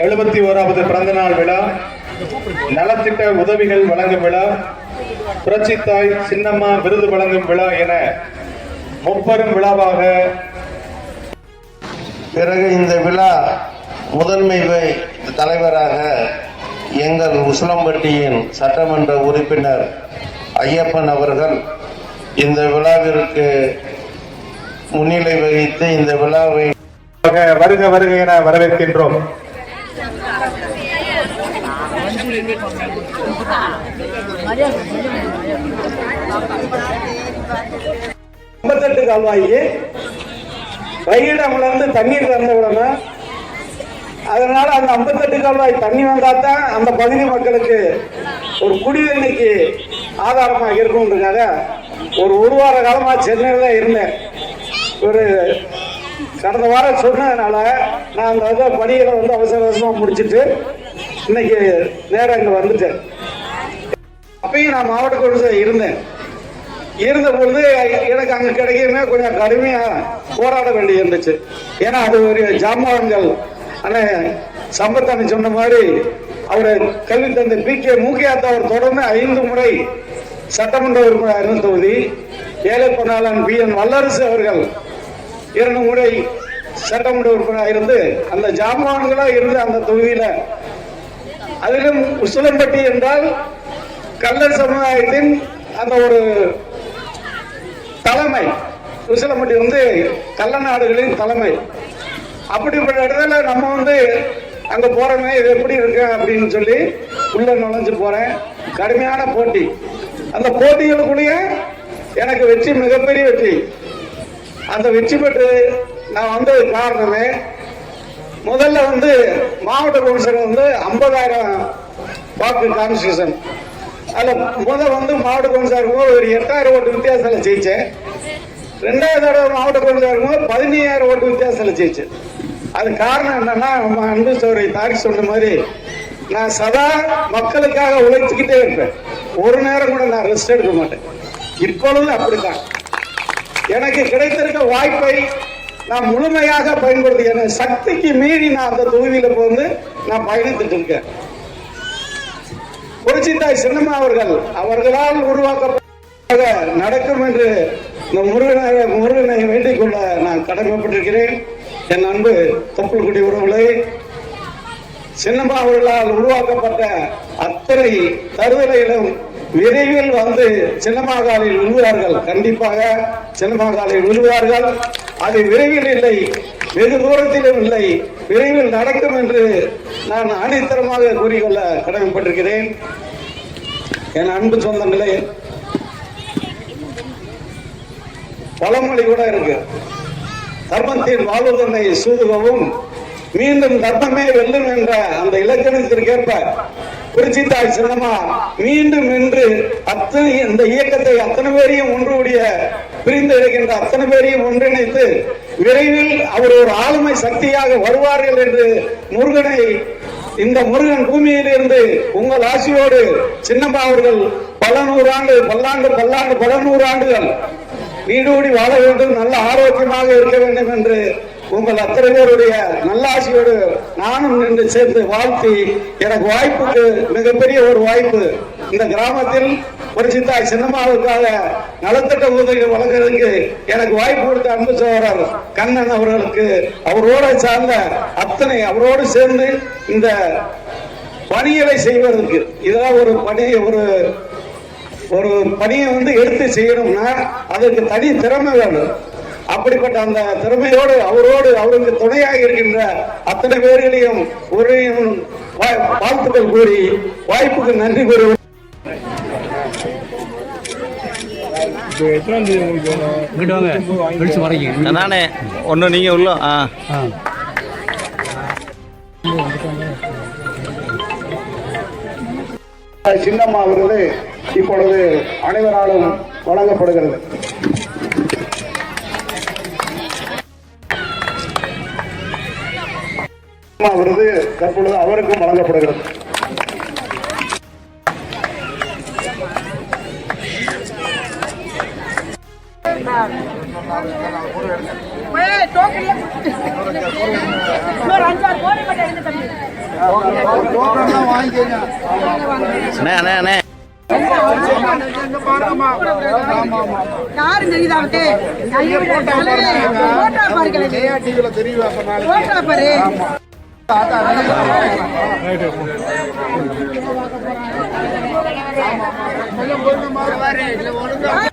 எழுபத்தி ஓராவது பிறந்த நாள் விழா நலத்திட்ட உதவிகள் வழங்கும் விழா புரட்சி தாய் சின்னம்மா விருது வழங்கும் விழா என முப்பெரும் விழாவாக பிறகு இந்த விழா முதன்மை தலைவராக எங்கள் உசிலம்பட்டியின் சட்டமன்ற உறுப்பினர் ஐயப்பன் அவர்கள் இந்த விழாவிற்கு முன்னிலை வகித்து இந்த விழாவை வருக வருக என வரவேற்கின்றோம். ஐம்பத்தெட்டு கால்வாய்க்கு பயிரிடம் இருந்து தண்ணீர் திறந்த உடனே அதனால அந்த ஐம்பத்தெட்டு கால்வாய் தண்ணி வந்தா தான் அந்த பகுதி மக்களுக்கு ஒரு குடிநீருக்கு ஆதாரமாக இருக்கும்ன்றதுக்காக ஒரு ஒரு வார காலமாக சென்னையில் தான் இருந்தேன். ஒரு கடந்த வாரம் சொன்னதுனால நான் அந்த பணிகளை வந்து அவசர அவசரமாக முடிச்சுட்டு இன்னைக்கு நேரம் இங்கே வந்துட்டேன். அப்பயும் நான் மாவட்ட குழு இருந்தேன். இருந்த பொழுது எனக்கு அங்க கிடைக்குமே கொஞ்சம் கடுமையா போராட வேண்டி இருந்துச்சு. ஏன்னா அது ஒரு ஜாமான்கள் அண்ணன் சம்பத்தானி சொன்ன மாதிரி அவரை கல்வி தந்தை பி கே மூக்கியாத்த அவர் தொடர்ந்து ஐந்து முறை சட்டமன்ற உறுப்பினர் இருந்த தொகுதி ஏழை பொன்னாளன் பி என் வல்லரசு அவர்கள் இரண்டு முறை சட்டமன்ற உறுப்பினராக இருந்து அந்த ஜாமான்களா இருந்து அந்த தொகுதியில அதிலும் உசிலம்பட்டி என்றால் கள்ள சமுதாயத்தின் அந்த ஒரு தலைமை. உசிலம்பட்டி வந்து கள்ள நாடுகளின் தலைமை. அப்படிப்பட்ட இடத்துல நம்ம வந்து அங்க போறோமே இது எப்படி இருக்கு அப்படின்னு சொல்லி உள்ள நுழைஞ்சு போறேன். கடுமையான போட்டி. அந்த போட்டிகளுக்குள்ளேயே எனக்கு வெற்றி மிகப்பெரிய வெற்றி. அந்த வெற்றி பெற்று நான் வந்தது காரணமே முதல்ல வந்து மாவட்ட கவுன்சிலர் வந்து ஐம்பதாயிரம் வாக்கு கான்ஸ்டியூஷன் அதில் முதல் வந்து மாவட்ட கவுன்சிலர் இருக்கும்போது ஒரு எட்டாயிரம் ஓட்டு வித்தியாசத்தில் ஜெயிச்சேன். ரெண்டாவது தடவை மாவட்ட கவுன்சிலர் இருக்கும்போது பதினையாயிரம் ஓட்டு வித்தியாசத்தில் ஜெயிச்சேன். அது காரணம் என்னன்னா நம்ம அன்பு சோரை தாரி சொன்ன மாதிரி நான் சதா மக்களுக்காக உழைச்சிக்கிட்டே இருப்பேன். ஒரு நேரம் கூட நான் ரெஸ்ட் எடுக்க மாட்டேன். இப்பொழுது அப்படித்தான். எனக்கு கிடைத்திருக்க வாய்ப்பை நான் முழுமையாக பயன்படுத்தி சக்திக்கு மீறி நான் அந்த தொகுதியில வந்து நான் பயணித்துட்டு இருக்கேன். புரட்சித்தாய் சின்னம்மா அவர்கள் அவர்களால் உருவாக்கப்பட்ட நடக்கும் என்று இந்த முருகனை முருகனை வேண்டிக் கொள்ள நான் கடமைப்பட்டிருக்கிறேன். என் அன்பு தொப்புள்குடி உறவுகளே சின்னம்மா அவர்களால் உருவாக்கப்பட்ட அத்தனை தருதலைகளும் விரைவில் வந்து சின்னமாகாலில் விழுவார்கள் கண்டிப்பாக சின்னமாகாலில் விழுவார்கள் அது விரைவில் இல்லை. வெகு தூரத்திலும் இல்லை. விரைவில் நடக்கும் என்று நான் ஆணித்தரமாக கூறிக்கொள்ள கடமைப்பட்டிருக்கிறேன். என் அன்பு சொந்தங்களே பழமொழி கூட இருக்கு. தர்மத்தின் வாழ்வதனை சூதுகவும் மீண்டும் தர்மமே வெல்லும் என்ற அந்த இலக்கணத்திற்கேற்ப குறிச்சித்தாய் சின்னமா மீண்டும் இன்று அத்தனை இந்த இயக்கத்தை அத்தனை பேரையும் ஒன்றுடைய பிரிந்து இருக்கின்ற அத்தனை பேரையும் ஒன்றிணைத்து விரைவில் அவர் ஒரு ஆளுமை சக்தியாக வருவார்கள் என்று முருகனை இந்த முருகன் பூமியிலிருந்து உங்கள் ஆசியோடு சின்னம்மா அவர்கள் பல நூறாண்டு பல்லாண்டு பல்லாண்டு பல நூறு ஆண்டுகள் வாழ வேண்டும். நல்ல ஆரோக்கியமாக இருக்க வேண்டும் என்று உங்கள் அத்தனை பேருடைய நல்லாசியோடு நானும் நின்று சேர்ந்து வாழ்த்தி எனக்கு வாய்ப்புக்கு மிகப்பெரிய ஒரு வாய்ப்பு. இந்த கிராமத்தில் ஒரு சித்தாய் சின்னம்மாவுக்காக நலத்திட்ட உதவிகள் வழங்குறதுக்கு எனக்கு வாய்ப்பு கொடுத்த அன்பு சோழர் கண்ணன் அவர்களுக்கு அவரோட சார்ந்த அத்தனை அவரோடு சேர்ந்து இந்த பணிகளை செய்வதற்கு. இதெல்லாம் ஒரு பணி ஒரு ஒரு பணியை வந்து எடுத்து செய்யணும்னா அதற்கு தனி திறமை வேணும். அப்படிப்பட்ட அந்த திறமையோடு அவரோடு அவருக்கு துணையாக இருக்கின்ற அத்தனை பேர்களையும் ஒரு வாழ்த்துக்கள் கூறி வாய்ப்புக்கு நன்றி கூறி நானே ஒன்று நீங்கள் உள்ள ஆ. சின்னம்மா விருது இப்பொழுது அனைவராலும் வழங்கப்படுகிறது. விருது தற்பொழுது அவருக்கும் வழங்கப்படுகிறது யாரு தெரியுதா போட்டா பாருங்களேன். போட்டா பாரு